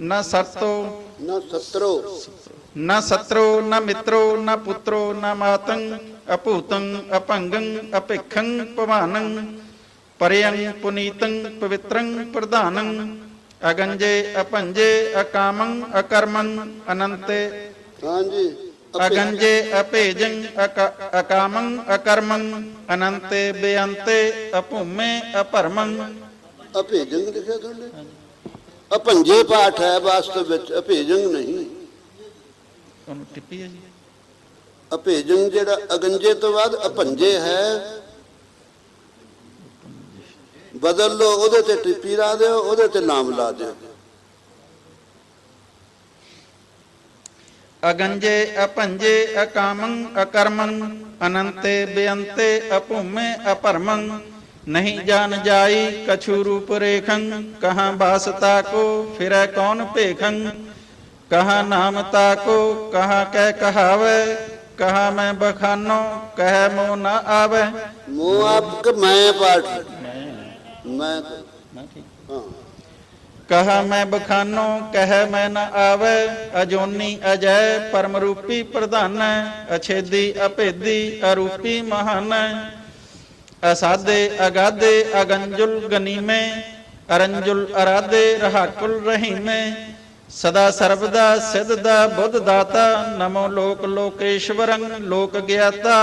ਨ ਸਰਤੋ ਨਾ ਸਤਰੋ। ਨ ਸਤਰੋ ਨ ਮਿੱਤਰੋ ਨ ਪੁੱਤਰੋ ਨ ਮਾਤੰ ਅਭੂਤੰ ਅਭੰਗੰ ਅਭਿਖੰ ਭਵਾਨੰ ਪਰਿਯੰ ਪੁਨੀਤੰ ਪਵਿੱਤਰੰ ਪ੍ਰਧਾਨੰ ਅਗੰਜੇ ਅਪੰਜੇ ਅਕਾਮੰ ਅਕਰਮੰ ਅਨੰਤੇ। ਹਾਂਜੀ। ਅਗੰਜੇ ਅਕ- ਅਕਾਮੰ ਅਕਰਮੰ ਅਨੰਤੇ ਬੇਅੰਤੇ ਅਭੂਮੇ ਅਪਰਮੰ। ਅਭੇਜੰਗ ਲਿਖਿਆ ਤੁਹਾਡੇ? ਅਪੰਜੇ ਪਾਠ ਹੈ ਵਾਸਤਵ ਵਿੱਚ ਅਭੇਜੰਗ ਨਹੀਂ। ਉਹਨੂੰ ਟਿੱਪੀ ਹੈ ਜੀ? ਅਭੇਜੰਗ ਜਿਹੜਾ ਅਗੰਜੇ ਤੋਂ ਬਾਅਦ ਅਪੰਜੇ ਹੈ। ਬਦਲ ਲੋ ਉਹਦੇ ਤੇ ਟਿੱਪੀ ਲਾ ਦਿਓ ਉਹਦੇ ਤੇ ਨਾਮ ਲਾ ਦਿਓ। ਅਗੰਜੇ ਅਪੰਜੇ ਅਕਾਮੰ ਅਕਰਮੰ ਅਨੰਤੇ ਬੇਅੰਤੇ ਅਭੂਮੇ ਅਪਰਮੰ ਨਹੀਂ ਜਾਣ ਜਾਈ ਕਛੂ ਰੂਪ ਰੇਖੰ ਕਹਾਂ ਬਾਸ ਤਾਕੋ ਫਿਰੈ ਕੌਣ ਭੇਖੰ? ਕਹਾਂ ਨਾਮ ਤਾਕੋ ਕਹਾਂ ਕਹਿ ਕਹਾਵੇ? ਕਹਾਂ ਮੈਂ ਬਖਾਨੋ ਕਹਿ ਮੋ ਨਾ ਆਵੇ। ਮੋ ਆਪ ਮੈਂ ਪਾਠ। ਮੈਂ ਹਾਂ। ਕਹਾ ਮੈਂ ਬਖਾਨੋ ਕਹਿ ਮੈਂ ਨ ਆਵੇ। ਅਜੋਨੀ ਅਜੈ ਪਰਮ ਰੂਪੀ ਪ੍ਰਧਾਨ ਅਛੇਦੀ ਅਭੇਦੀ ਅਰੂਪੀ ਮਹਾਨ। ਅਸਾਦੇ ਅਗਾਦੇ ਅਗੰਜੁਲ ਗਨੀਮੇ ਅਰੰਜੁਲ ਅਰਾਦੇ ਰਹਾਕੁਲ ਰਹੀਮੇ। ਸਦਾ ਸਰਬਦਾ ਸਿਧ ਦਾ ਬੁੱਧ ਦਾਤਾ ਨਮੋ ਲੋਕ ਲੋਕੇਸ਼ਵਰੰ ਲੋਕ ਗਿਆਤਾ।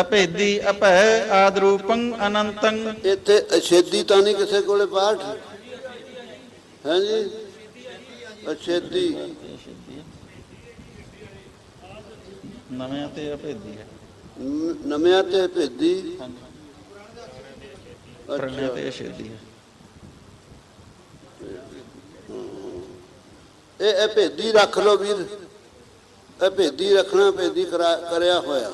ਅਭੇਦੀ ਅਭੈ ਆਦ ਰੂਪੰ ਅਨੰਤੰ। ਇੱਥੇ ਅਛੇਦੀ ਤਾਂ ਨਹੀਂ ਕਿਸੇ ਕੋਲੇ ਪਾਠ? ਹਾਂਜੀ? ਅਛੇਦੀ। ਨਵੇਂ ਤੇ ਅਭੇਦੀ ਹੈ। ਨ- ਨਵਿਆਂ ਤੇ ਭੇਦੀ। ਪ੍ਰਣਿਆ ਤੇ ਅਛੇਦੀ ਹੈ। ਇਹ ਇਹ ਭੇਦੀ ਰੱਖ ਲਓ ਵੀਰ। ਇਹ ਭੇਦੀ ਰੱਖਣਾ ਭੇਦੀ ਕਰਾ- ਕਰਿਆ ਹੋਇਆ।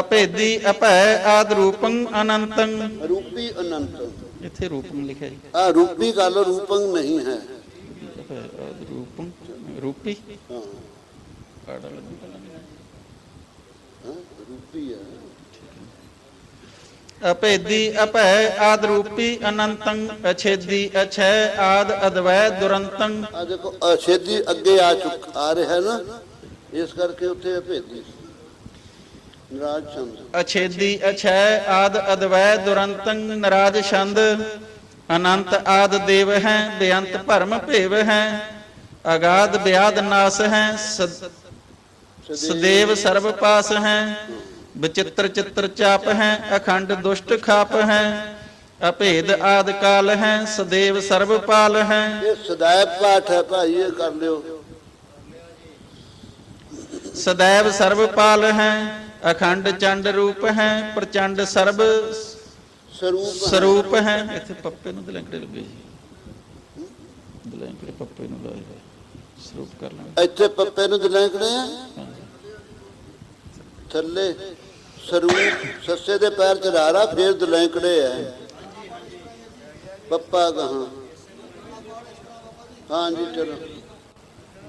ਅਭੇਦੀ ਅਭੈ ਆਦ ਰੂਪੰ ਅਨੰਤੰ। ਰੂਪੀ ਅਨੰਤ। ਇੱਥੇ ਰੂਪੰ ਲਿਖਿਆ ਜੀ। ਆ ਰੂਪੀ ਗੱਲ ਰੂਪੰਗ ਨਹੀਂ ਹੈ। ਰੂਪੰ ਰੂਪੀ। ਹਾਂ। ਕਾੜਾ ਲੱਗੂ ਪਹਿਲਾਂ ਨਹੀਂ। ਹਾਂ, ਰੂਪੀ ਹੈ ਅਭੇਦੀ ਅਭੈ ਆਦ ਰੂਪੀ ਅਨੰਤੰ ਅਛੇਦੀ ਅਛੈ ਆਦ ਅਦਵੈ ਦੁਰੰਤੰ ਆ ਦੇਖੋ ਅਛੇਦੀ ਅੱਗੇ ਆ ਚੁੱਕ ਆ ਰਿਹਾ ਹੈ ਨਾ ਇਸ ਕਰਕੇ ਉੱਥੇ ਇਹ ਭੇਦੀ ਨਰਾਜ ਚੰਦ ਅਛੇਦੀ ਅਛੈ ਆਦ ਅਦਵੈ ਦੁਰੰਤੰ ਨਰਾਜ ਛੰਦ ਅਨੰਤ ਆਦ ਦੇਵ ਹੈ ਸਦੇਵ ਸਰਬ ਪਾਸ ਹੈ ਵਿਚਿਤ੍ਰ ਚਿੱਤਰ ਚਾਪ ਹੈ ਅਖੰਡ ਦੁਸ਼ਟ ਖਾਪ ਹੈ ਅਭੇਦ ਆਦ ਕਾਲ ਹੈ ਸਦੇਵ ਸਰਬ ਪਾਲ ਹੈ। ਇਹ ਸਦਾਇਬ ਪਾਠ ਹੈ ਭਾਈ ਇਹ ਕਰ ਲਿਓ। ਸदैव ਸਰਬ ਪਾਲ ਹੈ ਅਖੰਡ ਚੰਡ ਰੂਪ ਹੈ ਪ੍ਰਚੰਡ ਸਰਬ ਸਰੂਪ ਹੈ। ਸਰੂਪ ਹੈ। ਇੱਥੇ ਪੱਪੇ ਨੂੰ ਦਲੰਕੜੇ ਲੱਗੇ ਜੀ। ਦਲੰਕੜੇ ਪੱਪੇ ਨੂੰ ਲਾਏ ਸਰੂਪ ਕਰ ਲਾਂਗੇ ਇੱਥੇ ਪੱਪੇ ਨੂੰ ਦਲੈਂਕੜੇ ਆ। ਥੱਲੇ ਸਰੂਪ ਸੱਸੇ ਦੇ ਪੈਰ ਚੜਾਰਾ ਫੇਰ ਦਲੈਂਕੜੇ ਐ। ਪੱਪਾ ਗਾਹਾਂ। ਹਾਂਜੀ ਚਲੋ।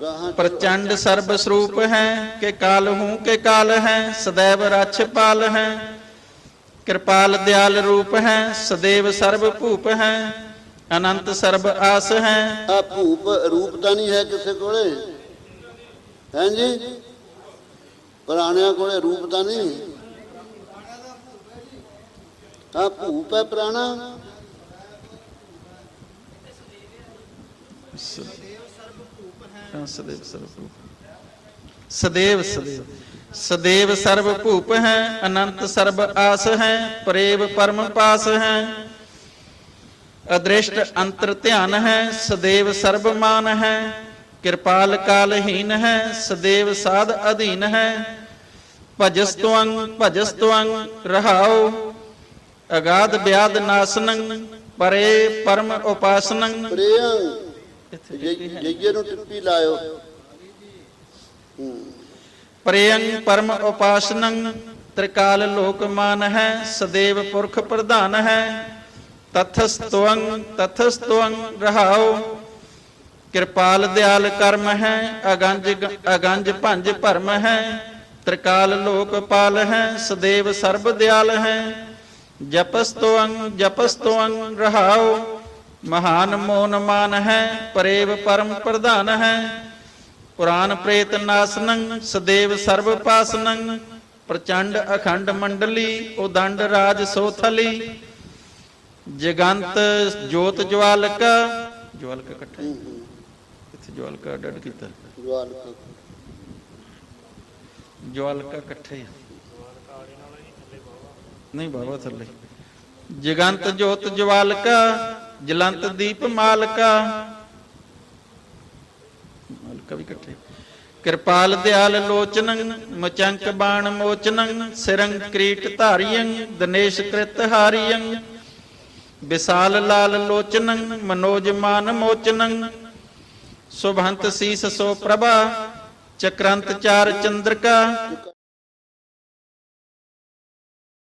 ਗਾਹਾਂ ਪ੍ਰਚੰਡ ਸਰਬ ਸਰੂਪ ਹੈ ਕਿ ਕਾਲ ਹੂੰ ਕਿ ਕਾਲ ਹੈ ਸदैव ਰਛ ਪਾਲ ਹੈ। ਕਿਰਪਾਲ ਦਿਆਲ ਰੂਪ ਹੈ ਸਦੇਵ ਸਰਬ ਭੂਪ ਹੈ। ਅਨੰਤ ਸਰਬ ਆਸ ਹੈ। ਆ ਭੂਪ ਰੂਪ ਤਾਂ ਨਹੀਂ ਹੈ ਕਿਸੇ ਕੋਲੇ। ਹਾਂਜੀ ਪੁਰਾਣਿਆਂ ਕੋਲੇ ਰੂਪ ਤਾਂ ਨਹੀਂ। ਆ ਭੂਪ ਹੈ ਪੁਰਾਣਾ। ਸਦੇਵ ਸਦੇਵ ਸਰਬ ਭੂਪ ਹੈ, ਅਨੰਤ ਸਰਬ ਆਸ ਹੈ ਪ੍ਰੇਮ ਪਰਮ ਪਾਸ ਹੈ। ਅਦ੍ਰਿਸ਼ਟ ਅੰਤਰ ਧਿਆਨ ਹੈ, ਸਦੇਵ ਸਰਬ ਮਾਨ ਹੈ। ਕਿਰਪਾਲ ਕਾਲਹੀਨ ਹੈ, ਸਦੇਵ ਸਾਧ ਅਧੀਨ ਹੈ। ਭਜਸ ਤੁਅੰ ਭਜਸ ਤੁਅੰ ਰਹਾਉ। ਅਗਾਧ ਬਿਆਦ ਨਾਸਨੰ ਪਰੇ ਪਰਮ ਉਪਾਸਨੰ। ਪ੍ਰੇਮ ਇੱਥੇ ਜਈਏ ਨੂੰ ਟਿੱਪੀ ਲਾਇਓ। ਹੂੰ ਪ੍ਰੇਯੰ ਪਰਮ ਉਪਾਸਨੰ ਤ੍ਰਿਕਾਲ ਲੋਕ ਮਾਨ ਹੈ ਸਦੇਵ ਪੁਰਖ ਪ੍ਰਧਾਨ ਹੈ। ਤਥਸਤਵੰ ਤਥਸਤਵੰ ਰਹਾਉ। ਕਿਰਪਾਲ ਦਿਆਲ ਕਰਮ ਹੈ ਅਗੰਜ ਅਗੰਜ ਭੰਜ ਭਰਮ ਹੈ। ਤ੍ਰਿਕਾਲ ਲੋਕ ਪਾਲ ਹੈ, ਸਦੇਵ ਸਰਬ ਦਿਆਲ ਹੈ। ਜਪਸਤਵੰ ਜਪਸਤਵੰ ਰਹਾਉ ਮਹਾਨ ਮੋਨ ਮਾਨ ਹੈ, ਪਰੇਵ ਪਰਮ ਪ੍ਰਧਾਨ ਹੈ। ਪੁਰਾਨ ਪ੍ਰੇਤ ਨਾਸਨੰ ਸਦੇਵ ਸਰਬ ਪਾਸਨੰ ਪ੍ਰਚੰਡ ਅਖੰਡ ਮੰਡਲੀ ਉਦੰਡ ਰਾਜ ਸੋਥਲੀ ਜਗੰਤ ਜੋਤ ਜਵਾਲਕ ਜਵਾਲਕ ਇਕੱਠਾ ਹੀ। ਇੱਥੇ ਜਵਾਲਕਾ ਡੱਡ ਕੀਤਾ। ਜਵਾਲਕ। ਜਵਾਲਕਾ ਇਕੱਠੇ ਨਹੀਂ ਬਾਬਾ ਥੱਲੇ। ਜਗੰਤ ਜੋਤ ਜਵਾਲਕਾ, ਜਲੰਤ ਦੀਪ ਮਾਲਕਾ। ਮਾਲਕਾ ਵੀ ਇਕੱਠੇ। ਕਿਰਪਾਲ ਦਿਆਲ ਲੋਚਨੰ, ਮਚੰਕ ਬਾਣ ਮੋਚਨੰ, ਸਿਰੰਗ ਕ੍ਰੀਟ ਧਾਰੀਯੰ ਦਨੇਸ਼ ਕ੍ਰਿਤ ਹਾਰੀਯੰ ਵਿਸਾਲ ਲਾਲ ਲੋਚਨੰ, ਮਨੋਜ ਮਾਨ ਮੋਚਨੰ। ਸੁਭੰਤ ਸੀਸ ਸੋ ਪ੍ਰਭਾ ਚਕਰੰਤ ਚਾਰ ਚੰਦਰਕਾ।